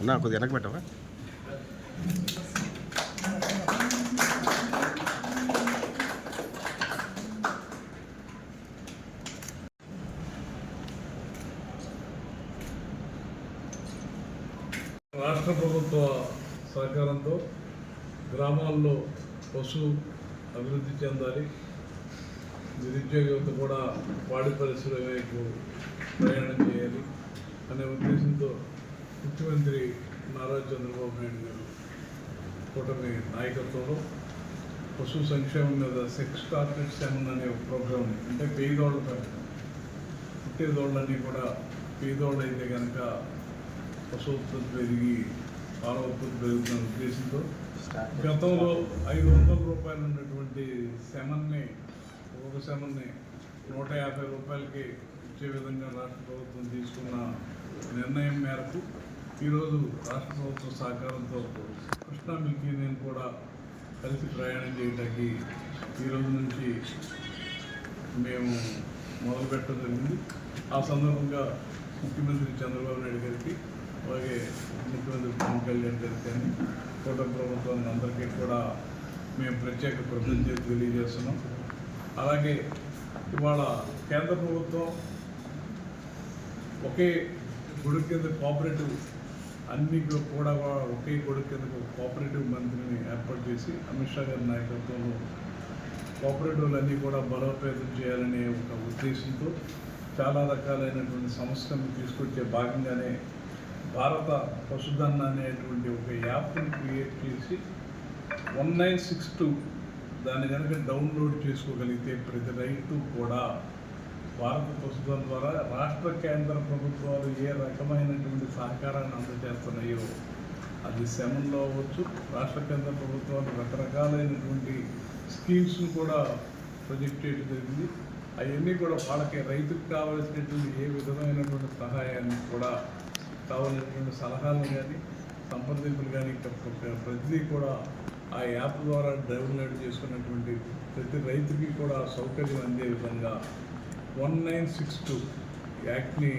అన్నా కొద్దిగా వెనక్కి పెట్టవా? రాష్ట్ర ప్రభుత్వ సహకారంతో గ్రామాల్లో పశు అభివృద్ధి చెందాలి. నిరుద్యోగ యువత కూడా పాడి పరిశ్రమ వైపు ప్రయాణం చేయాలి అనే ఉద్దేశంతో ముఖ్యమంత్రి నారా చంద్రబాబు నాయుడు గారు కూటమి నాయకత్వంలో పశు సంక్షేమం మీద సెక్స్ టార్గెట్ సెమన్ అనే ఒక ప్రోగ్రాం అంటే పేదోళ్ళ పెంపకం పుట్టేదోళ్ళని కూడా పేదోళ్ళు అయితే కనుక పశు ఉత్పత్తి పెరిగి పాల ఉత్పత్తి పెరుగుతున్న ఉద్దేశంతో గతంలో ఐదు వందల రూపాయలు ఉన్నటువంటి శమన్ని ఒక శమన్ని నూట యాభై రూపాయలకి ఇచ్చే విధంగా రాష్ట్ర ప్రభుత్వం తీసుకున్న నిర్ణయం మేరకు ఈరోజు రాష్ట్ర ప్రభుత్వ సహకారంతో కృష్ణా మిల్కీ నేను కూడా కలిసి ప్రయాణం చేయడానికి ఈరోజు నుంచి మేము మొదలుపెట్టడం జరిగింది. ఆ సందర్భంగా ముఖ్యమంత్రి చంద్రబాబు నాయుడు గారికి అలాగే ముఖ్యమంత్రి పవన్ కళ్యాణ్ గారికి కానీ కోట ప్రభుత్వాన్ని అందరికీ కూడా మేము ప్రత్యేక కృతజ్ఞతలు తెలియజేస్తున్నాం. అలాగే ఇవాళ కేంద్ర ప్రభుత్వం ఒకే గుడి కింద కోఆపరేటివ్ అన్ని కూడా ఒకే గుడి కింద కోఆపరేటివ్ మంత్రిని ఏర్పాటు చేసి అమిత్ షా గారి నాయకత్వంలో కోఆపరేటివ్లన్నీ కూడా బలోపేతం చేయాలనే ఒక ఉద్దేశంతో చాలా రకాలైనటువంటి సమస్యలను తీసుకొచ్చే భాగంగానే భారత పశుధన్ అనేటువంటి ఒక యాప్ని క్రియేట్ చేసి వన్ నైన్ సిక్స్ టూ దాన్ని కనుక డౌన్లోడ్ చేసుకోగలిగితే ప్రతి రైతు కూడా భారత పశుధన్ ద్వారా రాష్ట్ర కేంద్ర ప్రభుత్వాలు ఏ రకమైనటువంటి సహకారాన్ని అందజేస్తున్నాయో అది శమంలో అవ్వచ్చు. రాష్ట్ర కేంద్ర ప్రభుత్వాలు రకరకాలైనటువంటి స్కీమ్స్ను కూడా ప్రొజెక్ట్ చేయడం జరిగింది. అవన్నీ కూడా వాళ్ళకి రైతుకు కావలసినటువంటి ఏ విధమైనటువంటి సహాయాన్ని కూడా కావాల్సినటువంటి సలహాలు కానీ సంప్రదింపులు కానీ ప్రతిదీ కూడా ఆ యాప్ ద్వారా డౌన్లోడ్ చేసుకున్నటువంటి ప్రతి రైతుకి కూడా సౌకర్యం అందే విధంగా వన్ నైన్ సిక్స్ టూ యాక్ట్ని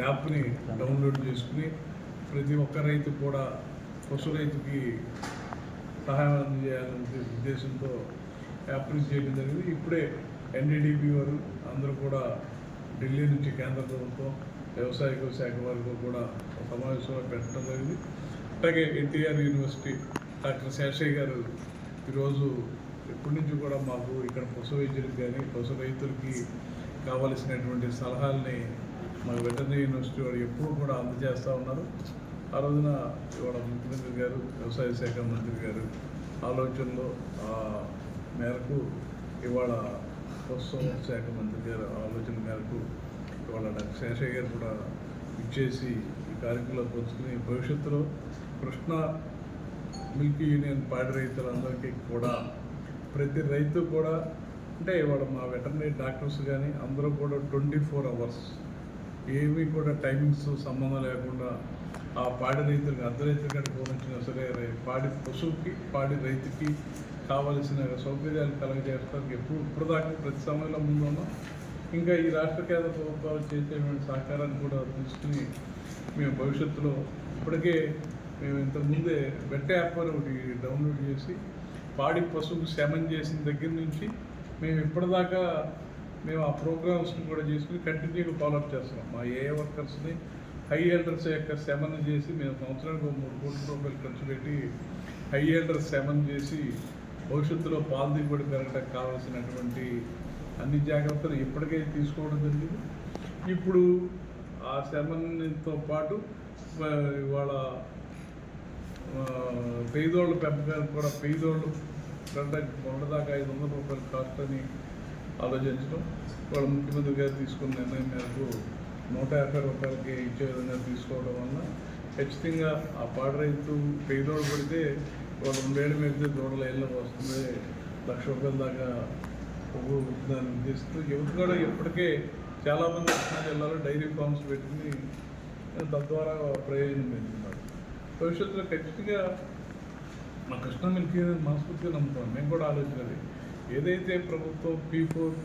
యాప్ని డౌన్లోడ్ చేసుకుని ప్రతి ఒక్క రైతు కూడా పశు రైతుకి సహాయం అందజేయాలనే ఉద్దేశంతో యాప్ని చేయడం జరిగింది. ఇప్పుడే ఎన్డీడీపీ వారు అందరూ కూడా ఢిల్లీ నుంచి కేంద్ర ప్రభుత్వం వ్యవసాయ శాఖ వారికి కూడా సమావేశంలో పెట్టడం జరిగింది. అలాగే ఎన్టీఆర్ యూనివర్సిటీ డాక్టర్ శేషయ్య గారు ఈరోజు ఎప్పటి నుంచి కూడా మాకు ఇక్కడ పశు వైద్యులకు కానీ పశు రైతులకి కావలసినటువంటి సలహాలని మా వెటర్నరీ యూనివర్సిటీ వారు ఎప్పుడు కూడా అందజేస్తూ ఉన్నారు. ఆ రోజున ఇవాళ ముఖ్యమంత్రి గారు వ్యవసాయ శాఖ మంత్రి గారు ఆలోచనలో ఆ మేరకు ఇవాళ పశు శాఖ మంత్రి గారు ఆలోచన మేరకు వాళ్ళ డాక్టర్ శేషయ్య గారు కూడా ఇచ్చేసి ఈ కార్యక్రమంలో పంచుకుని భవిష్యత్తులో కృష్ణా మిల్క్ యూనియన్ పాడి రైతులందరికీ కూడా ప్రతి రైతు కూడా అంటే ఇవాళ మా వెటర్నరీ డాక్టర్స్ కానీ అందరూ కూడా ట్వంటీ ఫోర్ అవర్స్ ఏమీ కూడా టైమింగ్స్ సంబంధం లేకుండా ఆ పాడి రైతులకు అర్ధ రైతుల కానీ పోనించినా సరే రై- పాడి పశువుకి పాడి రైతుకి కావలసిన సౌకర్యాలు కలగజేయడానికి ఎప్పుడు ఇప్పుడు దాకా ప్రతి సమయంలో ముందు ఉన్నాం ఇంకా ఈ రాష్ట్ర కేంద్ర ప్రభుత్వాలు చేసేటువంటి సహకారాన్ని కూడా తీసుకుని మేము భవిష్యత్తులో ఇప్పటికే మేము ఇంతకుముందే బెట్ట యాప్ అని ఒకటి డౌన్లోడ్ చేసి పాడి పశువుకు శమం చేసిన దగ్గర నుంచి మేము ఇప్పటిదాకా మేము ఆ ప్రోగ్రామ్స్ని కూడా చేసుకుని కంటిన్యూగా ఫాలోఅప్ చేస్తున్నాం. మా ఏ వర్కర్స్ని హై ఎల్డర్స్ యొక్క శమన చేసి మేము సంవత్సరానికి ఒక మూడు కోట్ల రూపాయలు ఖర్చు పెట్టి హై ఎల్డర్స్ శమన చేసి భవిష్యత్తులో పాల దిగుబడి పెరగడానికి కావాల్సినటువంటి అన్ని జాగ్రత్తలు ఇప్పటికే తీసుకోవడం జరిగింది. ఇప్పుడు ఆ శమన్తో పాటు ఇవాళ పేదోళ్ళ పెంపకానికి కూడా పేదోళ్ళు రెండకి మొన్నదాకా ఐదు వందల రూపాయలు కాస్ట్ అని ఆలోచించడం వాళ్ళ ముఖ్యమంత్రి గారు తీసుకున్న నిర్ణయం మేరకు నూట యాభై రూపాయలకి ఇచ్చే విధంగా తీసుకోవడం వల్ల ఖచ్చితంగా ఆ పాడ రైతు పేదోళ్ళు పడితే వాళ్ళు రెండేళ్ళు మీద దూడల ఇళ్ళ వస్తుంది. లక్ష రూపాయల దాకా దాన్ని యువత కూడా ఇప్పటికే చాలామంది కృష్ణా జిల్లాలో డైరీ ఫార్మ్స్ పెట్టుకుని తద్వారా ప్రయోజనం పెంచుతున్నారు. భవిష్యత్తులో ఖచ్చితంగా మా కృష్ణ మిల్క్ మనస్ఫూర్తిగా నమ్ముతాం మేము కూడా ఆలోచనది ఏదైతే ప్రభుత్వం పీ ఫోర్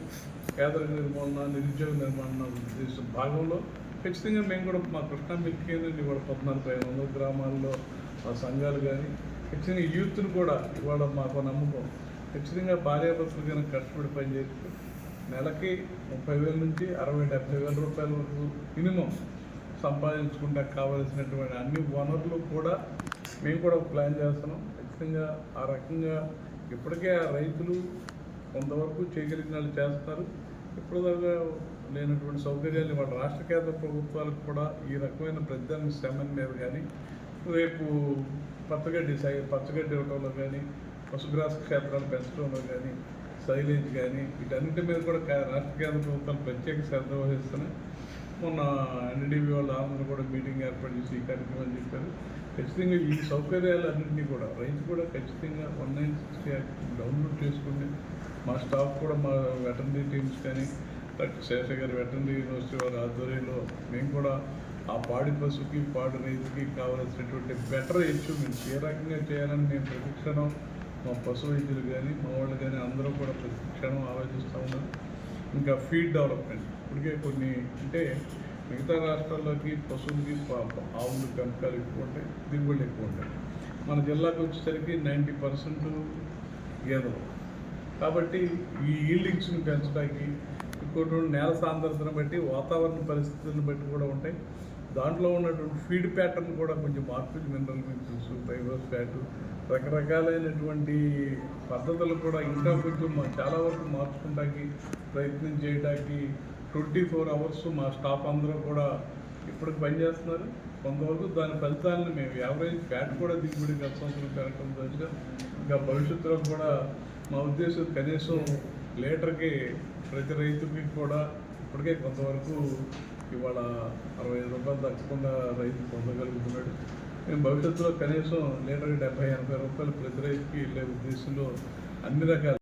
పేదరిక నిర్మూలన నిరుద్యోగ నిర్మాణ ఉద్దేశం భాగంలో ఖచ్చితంగా మేము కూడా మా కృష్ణా మిల్క్ కేంద్రం ఇవాళ పద్నాలుగు పైన వందల గ్రామాల్లో మా సంఘాలు కానీ ఖచ్చితంగా యూత్ను కూడా ఇవాళ మాకు నమ్మకం. ఖచ్చితంగా భార్యాభర్తలు కనుక కష్టపడి పనిచేస్తూ నెలకి ముప్పై వేల నుంచి అరవై డెబ్బై వేల రూపాయల వరకు మినిమం సంపాదించుకుంటే కావలసినటువంటి అన్ని వనరులు కూడా మేము కూడా ప్లాన్ చేస్తున్నాం. ఖచ్చితంగా ఆ రకంగా ఇప్పటికే ఆ రైతులు కొంతవరకు చేయగలిగిన వాళ్ళు చేస్తారు. ఇప్పటిదాకా లేనటువంటి సౌకర్యాలు వాళ్ళ రాష్ట్ర కేంద్ర ప్రభుత్వాలకు కూడా ఈ రకమైన ప్రతిదాని శ్రమ మీద కానీ రేపు పచ్చగడ్డి సై పచ్చగడ్డి ఇవ్వడంలో కానీ పశుగ్రాస క్షేత్రాలు పెంచడంలో కానీ సైలేజ్ కానీ వీటన్నిటి మీద కూడా రాష్ట్ర కేంద్ర ప్రభుత్వాలు ప్రత్యేక శ్రద్ధ వహిస్తున్నాయి. మొన్న ఎన్డీబీ వాళ్ళ ఆంధ్ర కూడా మీటింగ్ ఏర్పాటు చేసి ఈ కార్యక్రమం చెప్పారు. ఖచ్చితంగా ఈ సౌకర్యాలన్నింటినీ కూడా రైతు కూడా ఖచ్చితంగా one nine sixty act download చేసుకుని మా స్టాఫ్ కూడా మా వెటర్నరీ టీమ్స్ కానీ డాక్టర్ శేష గారి వెటర్నరీ యూనివర్సిటీ వారి ఆధ్వర్యంలో మేము కూడా ఆ పాడి పశువుకి పాడి రైతుకి కావాల్సినటువంటి బెటర్ ఎక్విప్మెంట్స్ ఏ రకంగా చేయాలని మేము ప్రతిక్షణం మా పశు వైద్యులు కానీ మా వాళ్ళు కానీ అందరూ కూడా ప్రతి క్షణం ఆలోచిస్తూ ఉన్నారు. ఇంకా ఫీడ్ డెవలప్మెంట్ ఇప్పటికే కొన్ని అంటే మిగతా రాష్ట్రాల్లోకి పశువులకి ఆవులు పెంపకాలు ఎక్కువ ఉంటాయి దిగుబడులు ఎక్కువ ఉంటాయి. మన జిల్లాకు వచ్చేసరికి నైంటీ పర్సెంట్ గేదెలు. కాబట్టి ఈ ఈల్డింగ్స్ని పెంచడానికి ఇంకోటి నేల సాంద్రతను బట్టి వాతావరణ పరిస్థితులను బట్టి కూడా ఉంటాయి. దాంట్లో ఉన్నటువంటి ఫీడ్ ప్యాటర్న్ కూడా కొంచెం మార్పులు మినరల్ మినరల్స్ ఫైబర్ ఫ్యాట్ రకరకాలైనటువంటి పద్ధతులు కూడా ఇంకా కొంచెం చాలా వరకు మార్చుకుంటానికి ప్రయత్నం చేయడానికి ట్వంటీ ఫోర్ అవర్స్ మా స్టాఫ్ అందరూ కూడా ఇప్పటికి పనిచేస్తున్నారు. కొంతవరకు దాని ఫలితాలను మేము యావరేజ్ ఫ్యాట్ కూడా దిగుబడి గత సంవత్సరం పెరగడం దశగా ఇంకా భవిష్యత్తులో కూడా మా ఉద్దేశం కనీసం లీటర్కి ప్రతి రైతుకి కూడా ఇప్పటికే కొంతవరకు ఇవాళ అరవై ఐదు రూపాయలు తగ్గకుండా రైతు పొందగలుగుతున్నాడు. మేము భవిష్యత్తులో కనీసం లీటర్కి డెబ్బై ఎనభై రూపాయలు ప్రతి రైతుకి వెళ్ళే ఉద్దేశంలో అన్ని రకాల